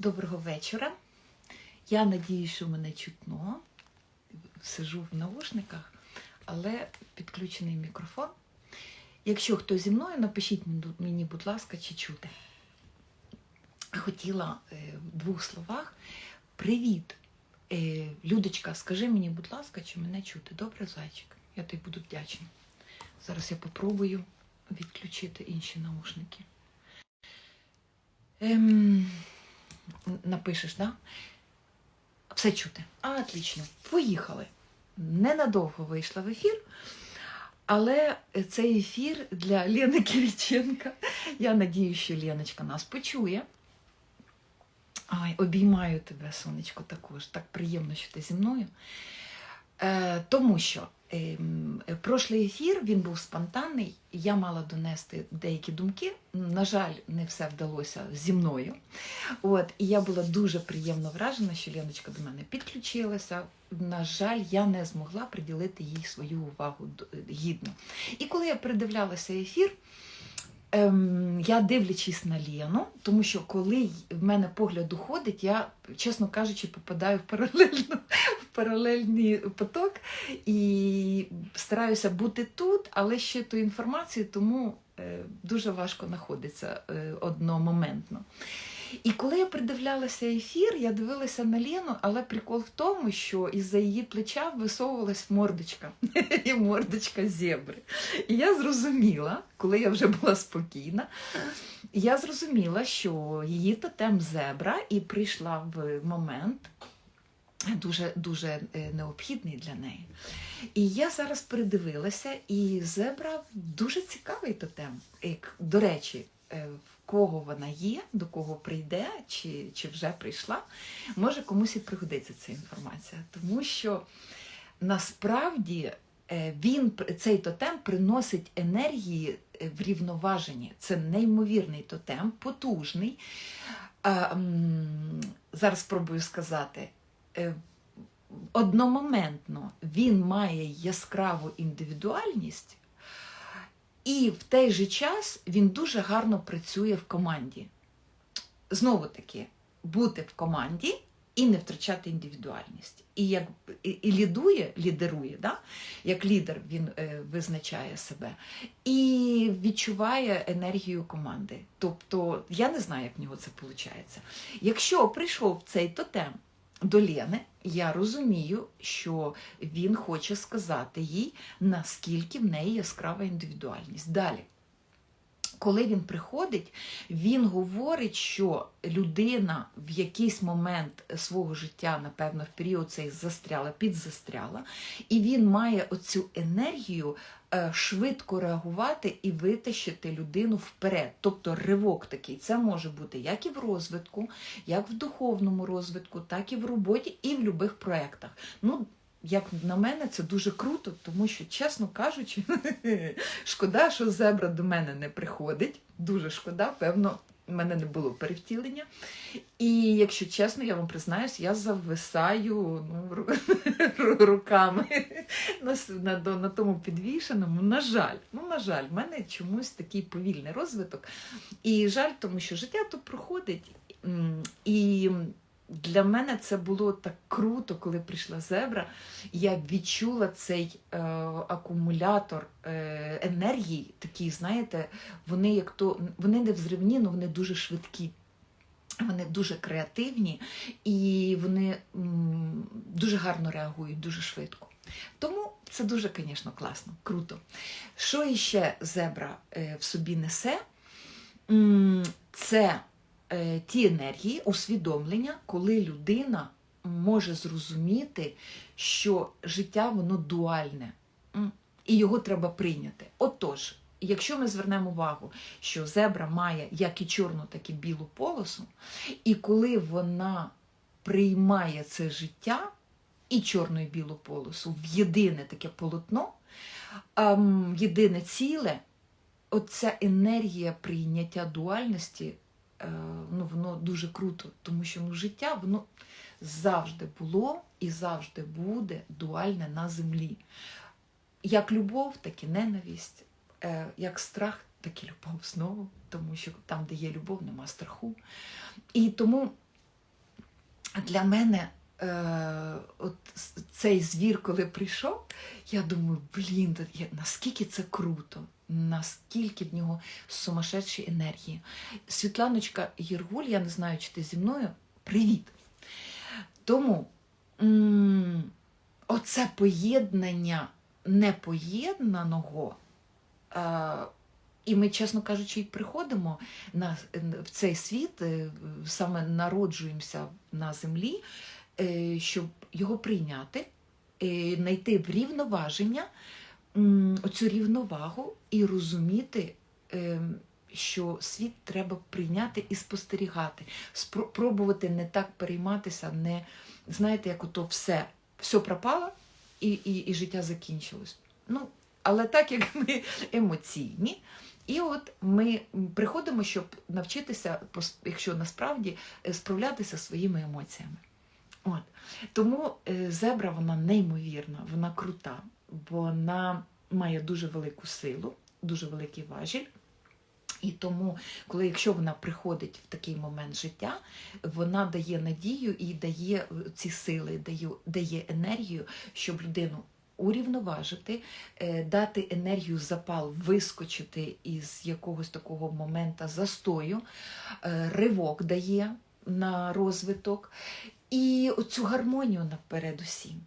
Доброго вечора. Я надію, що мене чутно. Сижу в наушниках, але підключений мікрофон. Якщо хто зі мною, напишіть мені, будь ласка, чи чути. Хотіла е, в двох словах. Привіт, е, Людочка, скажи мені, будь ласка, чи мене чути? Добре, зайчик? Я тобі буду вдячна. Зараз я попробую відключити інші наушники. Ем, Напишеш, да? Все чути. А, отлично. Поїхали. Ненадовго вийшла в ефір, але цей ефір для Лени Кириченка. Я надію, що Леночка нас почує. Ай, Обіймаю тебе, сонечко, також. Так приємно, що ти зі мною. Е, Тому що прошлий ефір він був спонтанний, я мала донести деякі думки. На жаль, не все вдалося зі мною. От, І я була дуже приємно вражена, що Леночка до мене підключилася. На жаль, я не змогла приділити їй свою увагу гідно. І коли я передивлялася ефір, ем, я дивлячись на Лену, тому що коли в мене погляд уходить, я, чесно кажучи, попадаю в паралельну паралельний поток і стараюся бути тут, але ще ту інформацію, тому е, дуже важко знаходиться е, одномоментно. І коли я придивлялася ефір, я дивилася на Лену, але прикол в тому, що із-за її плеча висовувалась мордочка і мордочка зебри. І я зрозуміла, коли я вже була спокійна, я зрозуміла, що її тотем зебра і прийшла в момент, дуже дуже е, необхідний для неї. І я зараз передивилася, і зебра дуже цікавий тотем. До речі, кого вона є, до кого прийде, чи, чи вже прийшла, може комусь і пригодиться ця інформація. Тому що насправді е, він, цей тотем приносить енергії врівноважені. Це неймовірний тотем, потужний. Зараз спробую сказати. Е, одномоментно він має яскраву індивідуальність, і в той же час він дуже гарно працює в команді. Знову таки, бути в команді і не втрачати індивідуальність. І як і, і лідує, лідерує, да? як лідер він е, визначає себе і відчуває енергію команди. Тобто, я не знаю, як в нього це виходить. Якщо прийшов цей тотем до Лени, я розумію, що він хоче сказати їй, наскільки в неї яскрава індивідуальність. Далі. Коли він приходить, він говорить, що людина в якийсь момент свого життя, напевно, в період цей застряла, підзастряла, і він має оцю енергію Е, швидко реагувати і витащити людину вперед. Тобто ривок такий. Це може бути як і в розвитку, як в духовному розвитку, так і в роботі, і в будь-яких проєктах. Ну, як на мене, це дуже круто, тому що, чесно кажучи, шкода, що зебра до мене не приходить. Дуже шкода, певно, в мене не було перевтілення. І якщо чесно, я вам признаюсь, я зависаю ну, руками на на, на тому підвішеному. На жаль, ну на жаль, в мене чомусь такий повільний розвиток. І жаль, тому що життя тут проходить. І для мене це було так круто, коли прийшла зебра. Я відчула цей е, акумулятор е, енергії, такий, знаєте, вони як то вони не взривні, але вони дуже швидкі. Вони дуже креативні і вони м, дуже гарно реагують, дуже швидко. Тому це дуже, звісно, класно, круто. Що іще зебра е, в собі несе? Це ті енергії, усвідомлення, коли людина може зрозуміти, що життя воно дуальне, і його треба прийняти. Отож, якщо ми звернемо увагу, що зебра має як і чорну, так і білу полосу, і коли вона приймає це життя і чорну і білу полосу в єдине таке полотно, в єдине ціле, оця енергія прийняття дуальності. Е, ну, воно дуже круто, тому що ну, життя воно завжди було і завжди буде дуальне на землі. Як любов, так і ненависть, е, як страх, так і любов знову, тому що там, де є любов, нема страху. І тому для мене от цей звір, коли прийшов, я думаю, блін, наскільки це круто, наскільки в нього сумасшедші енергії. Світланочка Єргуль, я не знаю, чи ти зі мною. Привіт! Тому оце поєднання непоєднаного. Е, і ми, чесно кажучи, і приходимо на, в цей світ, е, саме народжуємося на землі, е, щоб його прийняти, е, знайти врівноваження, м, оцю рівновагу і розуміти, е, що світ треба прийняти і спостерігати, спро- пробувати не так перейматися, не знаєте, як ото все, все пропало і, і, і життя закінчилось. Ну, але так як ми емоційні, і от ми приходимо, щоб навчитися, якщо насправді е, справлятися своїми емоціями. От. Тому е, зебра вона неймовірна, вона крута, вона має дуже велику силу, дуже великий важіль. І тому, коли якщо вона приходить в такий момент життя, вона дає надію і дає е, ці сили, дає, дає енергію, щоб людину урівноважити, е, дати енергію запал, вискочити із якогось такого моменту застою, ривок дає на розвиток і оцю гармонію наперед усім.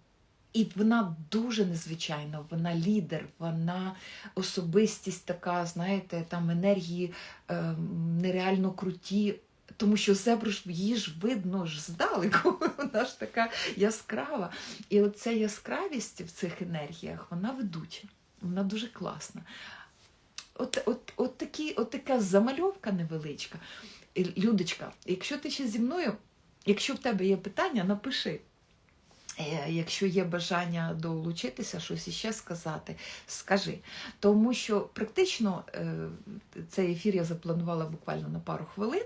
І вона дуже незвичайна, вона лідер, вона особистість така, знаєте, там енергії е, нереально круті. Тому що зебру ж її ж видно ж здалеку, вона ж така яскрава. І оця яскравість в цих енергіях, вона ведуча, вона дуже класна. От, от, от, такі, от така замальовка невеличка. І, Людочка, якщо ти ще зі мною, якщо в тебе є питання, напиши. Е, Якщо є бажання долучитися, щось іще сказати, скажи. Тому що практично е, цей ефір я запланувала буквально на пару хвилин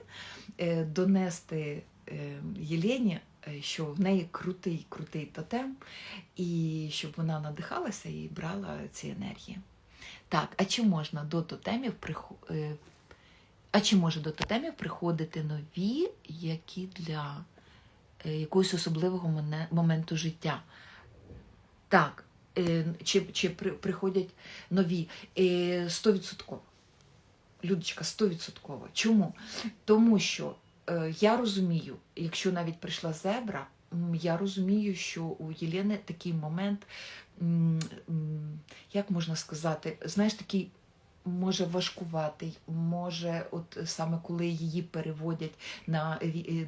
е, донести Єлені, що в неї крутий, крутий тотем, і щоб вона надихалася і брала ці енергії. Так, а чи можна до тотемів а чи може до тотемів приходити нові, які для е, якогось особливого моменту життя? Так, е, чи, чи приходять нові? Е, Стовідсотково. Людочка, стовідсотково. Чому? Тому що е, я розумію, якщо навіть прийшла зебра, я розумію, що у Єлени такий момент, як можна сказати, знаєш, такий. Може важкуватий, може, от саме коли її переводять на,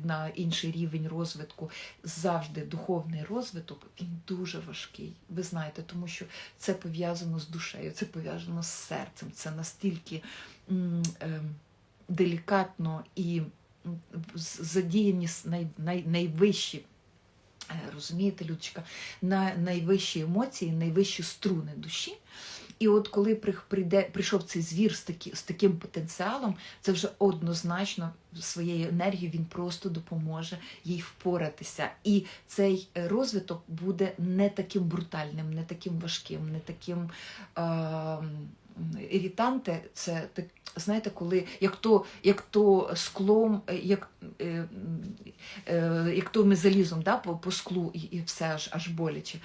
на інший рівень розвитку, завжди духовний розвиток він дуже важкий. Ви знаєте, тому що це пов'язано з душею, це пов'язано з серцем, це настільки м, ем, делікатно і задіяні най, най, найвищі. е, Розумієте, Людочка, на найвищі емоції, найвищі струни душі. І от коли прийде, прийшов цей звір з, такі, з таким потенціалом, це вже однозначно своєю енергією він просто допоможе їй впоратися. І цей е, розвиток буде не таким брутальним, не таким важким, не таким. Е, Ірітанте, це так, знаєте, коли як то, як то склом, е, як, е, е, як то ми залізом да, по, по склу і, і все аж, аж боляче.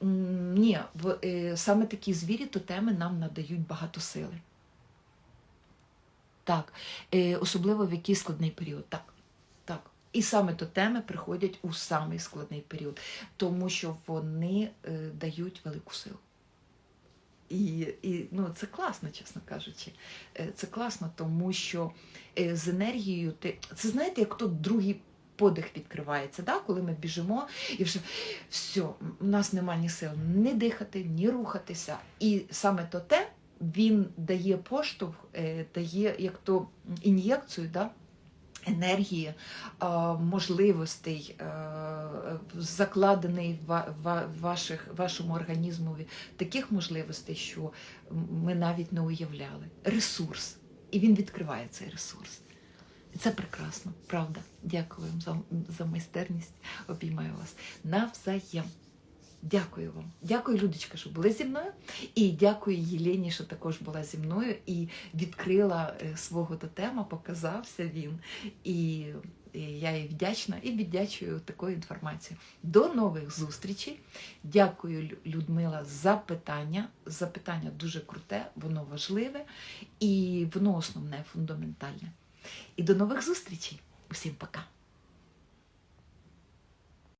Ні, е, саме такі звірі тотеми нам надають багато сили. Так, е, особливо в який складний період. Так, так. І саме тотеми приходять у самий складний період, тому що вони е, дають велику силу. І, і ну, це класно, чесно кажучи. Це класно, тому що з енергією ти. Це знаєте, як тут другий подих відкривається, да? коли ми біжимо і вже все, у нас нема ні сил ні дихати, ні рухатися. І саме то те він дає поштовх, е, дає як то ін'єкцію, да? енергії, можливостей, е, закладений в ва- ва- ваших, вашому організмові таких можливостей, що ми навіть не уявляли. Ресурс. І він відкриває цей ресурс. І це прекрасно, правда. Дякую вам за, за майстерність. Обіймаю вас навзаєм. Дякую вам. Дякую, Людочка, що були зі мною. І дякую Єлені, що також була зі мною і відкрила е, свого тотема, показався він. І я їй вдячна і віддячую такою інформацією. До нових зустрічей. Дякую, Людмила, за питання. Запитання дуже круте, воно важливе і воно основне, фундаментальне. І до нових зустрічей. Усім пока.